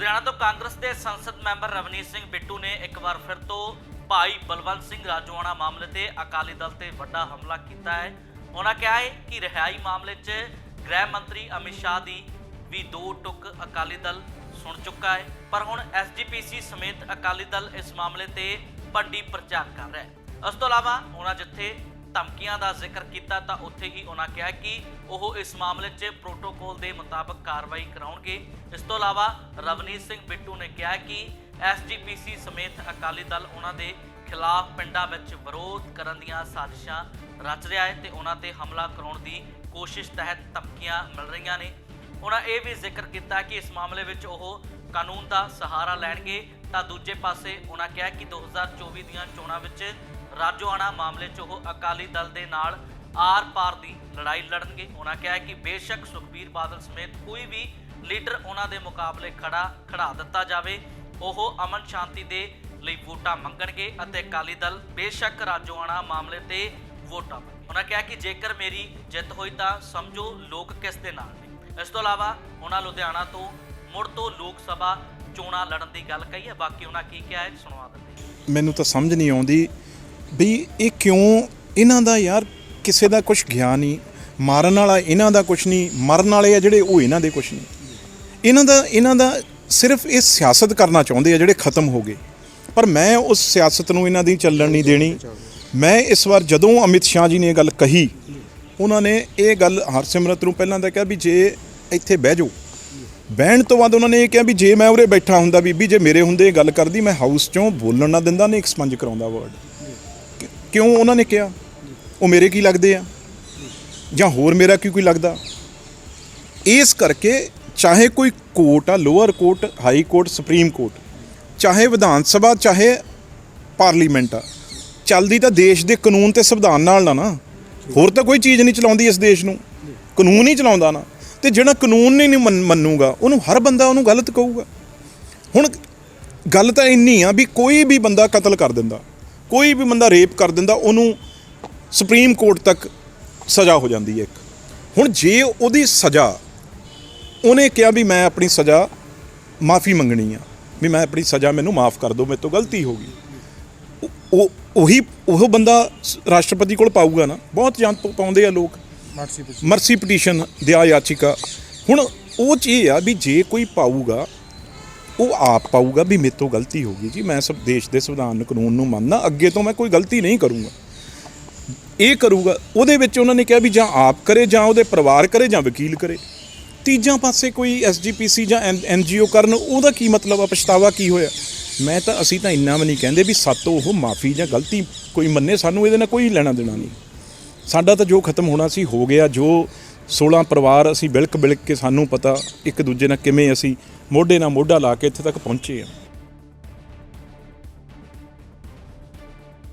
ਲੁਧਿਆਣਾ ਤੋਂ ਕਾਂਗਰਸ ਦੇ ਸੰਸਦ ਮੈਂਬਰ ਰਵਨੀਤ ਸਿੰਘ ਬਿੱਟੂ ਨੇ ਇੱਕ ਵਾਰ ਫਿਰ ਤੋਂ ਭਾਈ ਬਲਵੰਤ ਸਿੰਘ ਰਾਜੋਆਣਾ ਮਾਮਲੇ ਤੇ ਅਕਾਲੀ ਦਲ ਤੇ ਵੱਡਾ ਹਮਲਾ ਕੀਤਾ ਹੈ। ਉਹਨਾਂ ਕਿਹਾ ਹੈ ਕਿ ਰਿਹਾਈ ਮਾਮਲੇ 'ਚ ਗ੍ਰਹਿ ਮੰਤਰੀ ਅਮਿਤ ਸ਼ਾਹ ਦੀ ਵੀ ਦੋ ਟੁਕ ਅਕਾਲੀ ਦਲ ਸੁਣ ਚੁੱਕਾ ਹੈ। ਪਰ ਹੁਣ ਐਸਜੀਪੀਸੀ ਸਮੇਤ ਅਕਾਲੀ ਦਲ ਇਸ ਮਾਮਲੇ ਤੇ ਵੱਡੀ ਪ੍ਰਚਾਰ ਕਰ ਰਿਹਾ ਹੈ। ਇਸ ਤੋਂ ਇਲਾਵਾ ਉਹਨਾਂ ਜਿੱਥੇ ਧਮਕੀਆਂ ਦਾ ਜ਼ਿਕਰ ਕੀਤਾ ਤਾਂ ਉੱਥੇ ਹੀ ਉਹਨਾਂ ਕਿਹਾ ਕਿ ਉਹ ਇਸ ਮਾਮਲੇ 'ਚ ਪ੍ਰੋਟੋਕੋਲ ਦੇ ਮੁਤਾਬਕ ਕਾਰਵਾਈ ਕਰਾਉਣਗੇ। ਇਸ ਤੋਂ ਇਲਾਵਾ ਰਵਨੀਤ ਸਿੰਘ ਬਿੱਟੂ ਨੇ ਕਿਹਾ ਕਿ ਐਸਜੀਪੀਸੀ ਸਮੇਤ ਅਕਾਲੀ ਦਲ ਉਹਨਾਂ ਦੇ ਖਿਲਾਫ ਪਿੰਡਾਂ ਵਿੱਚ ਵਿਰੋਧ ਕਰਨ ਦੀਆਂ ਸਾਜ਼ਿਸ਼ਾਂ ਰਚ ਰਿਹਾ ਹੈ ਤੇ ਉਹਨਾਂ ਤੇ ਹਮਲਾ ਕਰਾਉਣ ਦੀ ਕੋਸ਼ਿਸ਼ ਤਹਿਤ ਧਮਕੀਆਂ ਮਿਲ ਰਹੀਆਂ ਨੇ। ਉਹਨਾਂ ਇਹ ਵੀ ਜ਼ਿਕਰ ਕੀਤਾ ਕਿ ਇਸ ਮਾਮਲੇ ਵਿੱਚ ਉਹ ਕਾਨੂੰਨ ਦਾ ਸਹਾਰਾ ਲੈਣਗੇ ਤਾਂ ਦੂਜੇ ਪਾਸੇ ਉਹਨਾਂ ਕਿਹਾ ਕਿ 2024 ਦੀਆਂ ਚੋਣਾਂ ਵਿੱਚ ਰਾਜੋਆਣਾ ਮਾਮਲੇ 'ਚ ਉਹ ਅਕਾਲੀ ਦਲ ਦੇ ਨਾਲ ਆਰ-ਪਾਰ ਦੀ ਲੜਾਈ ਲੜਨਗੇ। ਉਹਨਾਂ ਕਿਹਾ ਕਿ ਬੇਸ਼ੱਕ ਸੁਖਬੀਰ ਬਾਦਲ ਸਮੇਤ ਕੋਈ ਵੀ ਲੀਡਰ ਉਹਨਾਂ ਦੇ ਮੁਕਾਬਲੇ ਖੜਾ ਖੜਾ ਦਿੱਤਾ ਜਾਵੇ। ਉਹ ਅਮਨ ਸ਼ਾਂਤੀ ਦੇ ਲਈ ਵੋਟਾਂ ਮੰਗਣਗੇ ਅਤੇ ਅਕਾਲੀ ਦਲ ਬੇਸ਼ੱਕ ਰਾਜੋਆਣਾ ਮਾਮਲੇ ਤੇ ਵੋਟਾਂ ਉਹਨਾਂ ਕਿਹਾ ਕਿ ਜੇਕਰ ਮੇਰੀ ਜਿੱਤ ਹੋਈ ਤਾਂ ਸਮਝੋ ਲੋਕ ਕਿਸ ਦੇ ਨਾਲ ਨੇ। ਇਸ ਤੋਂ ਇਲਾਵਾ ਉਹਨਾਂ ਲੁਧਿਆਣਾ ਤੋਂ ਮੁੜ ਤੋਂ ਲੋਕ ਸਭਾ ਚੋਣਾਂ ਲੜਨ ਦੀ ਗੱਲ ਕਹੀ ਹੈ। ਬਾਕੀ ਉਹਨਾਂ ਕੀ ਕਿਹਾ ਹੈ ਸੁਣਵਾ ਦਿੰਦੇ ਮੈਨੂੰ ਤਾਂ ਸਮਝ ਨਹੀਂ ਆਉਂਦੀ ਵੀ ਇਹ ਕਿਉਂ ਇਹਨਾਂ ਦਾ ਯਾਰ ਕਿਸੇ ਦਾ ਕੁਝ ਗਿਆ ਨਹੀਂ, ਮਾਰਨ ਵਾਲਾ ਇਹਨਾਂ ਦਾ ਕੁਝ ਨਹੀਂ, ਮਰਨ ਵਾਲੇ ਆ ਜਿਹੜੇ ਉਹ ਇਹਨਾਂ ਦੇ ਕੁਝ ਨਹੀਂ। ਇਹਨਾਂ ਦਾ ਇਹਨਾਂ ਦਾ ਸਿਰਫ ਇਹ ਸਿਆਸਤ ਕਰਨਾ ਚਾਹੁੰਦੇ ਆ ਜਿਹੜੇ ਖਤਮ ਹੋ ਗਏ। ਪਰ ਮੈਂ ਉਸ ਸਿਆਸਤ ਨੂੰ ਇਹਨਾਂ ਦੀ ਚੱਲਣ ਨਹੀਂ ਦੇਣੀ। ਮੈਂ ਇਸ ਵਾਰ ਜਦੋਂ ਅਮਿਤ ਸ਼ਾਹ ਜੀ ਨੇ ਇਹ ਗੱਲ ਕਹੀ, ਉਹਨਾਂ ਨੇ ਇਹ ਗੱਲ ਹਰਸਿਮਰਤ ਨੂੰ ਪਹਿਲਾਂ ਤਾਂ ਕਿਹਾ ਵੀ ਜੇ ਇੱਥੇ ਬਹਿ ਜਾਓ। ਬਹਿਣ ਤੋਂ ਬਾਅਦ ਉਹਨਾਂ ਨੇ ਇਹ ਕਿਹਾ ਵੀ ਜੇ ਮੈਂ ਉਰੇ ਬੈਠਾ ਹੁੰਦਾ ਬੀਬੀ, ਜੇ ਮੇਰੇ ਹੁੰਦੇ ਇਹ ਗੱਲ ਕਰਦੀ, ਮੈਂ ਹਾਊਸ ਚੋਂ ਬੋਲਣ ਨਾ ਦਿੰਦਾ, ਨਹੀਂ ਐਕਸਪੰਜ ਕਰਾਉਂਦਾ ਵਰਡ ਕਿਉਂ ਉਹਨਾਂ ਨੇ ਕਿਹਾ? ਉਹ ਮੇਰੇ ਕੀ ਲੱਗਦੇ ਆ? ਜਾਂ ਹੋਰ ਮੇਰਾ ਕੀ ਕੋਈ ਲੱਗਦਾ? ਇਸ ਕਰਕੇ ਚਾਹੇ ਕੋਈ ਕੋਰਟ ਆ, lower court, high court, supreme court, ਚਾਹੇ ਵਿਧਾਨ ਸਭਾ, ਚਾਹੇ ਪਾਰਲੀਮੈਂਟ ਆ, ਚੱਲਦੀ ਤਾਂ ਦੇਸ਼ ਦੇ ਕਾਨੂੰਨ ਤੇ ਸੰਵਿਧਾਨ ਨਾਲ ਨਾ ਨਾ। ਹੋਰ ਤਾਂ ਕੋਈ ਚੀਜ਼ ਨਹੀਂ ਚਲਾਉਂਦੀ ਇਸ ਦੇਸ਼ ਨੂੰ। ਕਾਨੂੰਨ ਹੀ ਚਲਾਉਂਦਾ ਨਾ। ਤੇ ਜਿਹੜਾ ਕਾਨੂੰਨ ਨਹੀਂ ਮੰਨ- ਮੰਨੂਗਾ, ਉਹਨੂੰ ਹਰ ਬੰਦਾ ਉਹਨੂੰ ਗਲਤ ਕਹੂਗਾ। ਹੁਣ ਗੱਲ ਤਾਂ ਇੰਨੀ ਆ ਵੀ ਕੋਈ ਵੀ ਬੰਦਾ ਕਤਲ ਕਰ ਦਿੰਦਾ। ਕੋਈ ਵੀ ਬੰਦਾ ਰੇਪ ਕਰ ਦਿੰਦਾ ਉਹਨੂੰ ਸੁਪਰੀਮ ਕੋਰਟ ਤੱਕ ਸਜ਼ਾ ਹੋ ਜਾਂਦੀ ਹੈ ਇੱਕ। ਹੁਣ ਜੇ ਉਹਦੀ ਸਜ਼ਾ ਉਹਨੇ ਕਿਹਾ ਵੀ ਮੈਂ ਆਪਣੀ ਸਜ਼ਾ ਮਾਫੀ ਮੰਗਣੀ ਆ ਵੀ ਮੈਂ ਆਪਣੀ ਸਜ਼ਾ ਮੈਨੂੰ ਮਾਫ ਕਰ ਦਿਓ ਮੇਰੇ ਤੋਂ ਗਲਤੀ ਹੋ ਗਈ। ਉਹ- ਉਹ ਉਹੀ ਬੰਦਾ ਰਾਸ਼ਟਰਪਤੀ ਕੋਲ ਪਾਊਗਾ ਨਾ। ਬਹੁਤ ਜਾਂ ਪਾਉਂਦੇ ਆ ਲੋਕ। Mercy petition. ਦਿਆ ਯਾਚਿਕਾ ਹੁਣ ਉਹ ਚੀਜ਼ ਆ ਵੀ ਜੇ ਕੋਈ ਪਾਊਗਾ ਉਹ ਆਪ ਪਾਊਗਾ ਵੀ ਮੇਰੇ ਤੋਂ ਗਲਤੀ ਹੋ ਗਈ ਜੀ, ਮੈਂ ਸਭ ਦੇਸ਼ ਦੇ ਸੰਵਿਧਾਨ ਕਾਨੂੰਨ ਨੂੰ ਮੰਨਦਾ, ਅੱਗੇ ਤੋਂ ਮੈਂ ਕੋਈ ਗਲਤੀ ਨਹੀਂ ਕਰੂੰਗਾ। ਇਹ ਕਰੂਗਾ, ਉਹਦੇ ਵਿੱਚ ਉਹਨਾਂ ਨੇ ਕਿਹਾ ਵੀ ਜਾਂ ਆਪ ਕਰੇ ਜਾਂ ਉਹਦੇ ਪਰਿਵਾਰ ਕਰੇ ਜਾਂ ਵਕੀਲ ਕਰੇ। ਤੀਜਾਂ ਪਾਸੇ ਕੋਈ ਐਸਜੀਪੀਸੀ ਜਾਂ ਐਨਜੀਓ ਕਰਨ, ਉਹਦਾ ਕੀ ਮਤਲਬ ਆ, ਪਛਤਾਵਾ ਕੀ ਹੋਇਆ? ਮੈਂ ਤਾਂ, ਅਸੀਂ ਤਾਂ ਇੰਨਾ ਵੀ ਨਹੀਂ ਕਹਿੰਦੇ ਵੀ ਸਾਤੋਂ ਉਹ ਮਾਫੀ ਜਾਂ ਗਲਤੀ ਕੋਈ ਮੰਨੇ, ਸਾਨੂੰ ਇਹਦੇ ਨਾਲ ਕੋਈ ਲੈਣਾ ਦੇਣਾ ਨਹੀਂ। ਸਾਡਾ ਤਾਂ ਜੋ ਖਤਮ ਹੋਣਾ ਸੀ, ਹੋ ਗਿਆ, ਜੋ 16 ਪਰਿਵਾਰ ਅਸੀਂ ਬਿਲਕ ਬਿਲਕ ਕੇ ਸਾਨੂੰ ਪਤਾ ਇੱਕ ਦੂਜੇ ਨਾਲ ਕਿਵੇਂ ਅਸੀਂ ਮੋਢੇ ਨਾਲ ਮੋਢਾ ਲਾ ਕੇ ਇੱਥੇ ਤੱਕ ਪਹੁੰਚੇ ਆ